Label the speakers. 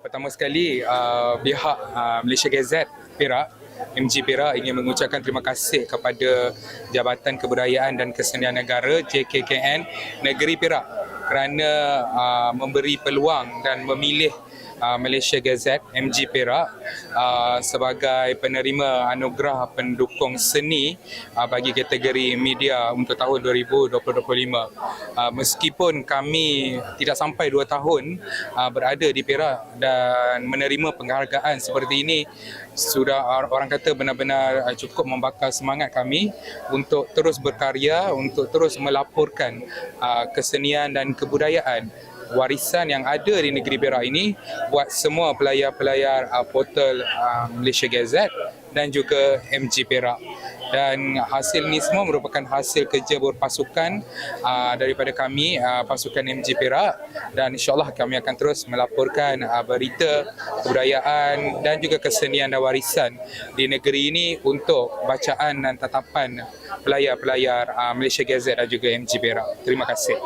Speaker 1: Pertama sekali, uh, pihak uh, Malaysia Gazette Perak, MG Perak ingin mengucapkan terima kasih kepada Jabatan Kebudayaan dan Kesenian Negara JKKN Negeri Perak kerana uh, memberi peluang dan memilih uh, Malaysia Gazette MG Perak uh, sebagai penerima anugerah pendukung seni uh, bagi kategori media untuk tahun 2025. Uh, meskipun kami tidak sampai 2 tahun berada di Perak dan menerima penghargaan seperti ini sudah or- orang kata benar-benar cukup membakar semangat kami untuk terus berkarya untuk terus melaporkan kesenian dan kebudayaan warisan yang ada di negeri Perak ini buat semua pelayar-pelayar uh, portal uh, Malaysia Gazette dan juga MG Perak. Dan hasil ni semua merupakan hasil kerja berpasukan uh, daripada kami uh, pasukan MG Perak dan insyaallah kami akan terus melaporkan uh, berita kebudayaan dan juga kesenian dan warisan di negeri ini untuk bacaan dan tatapan pelayar-pelayar uh, Malaysia Gazette dan juga MG Perak. Terima kasih.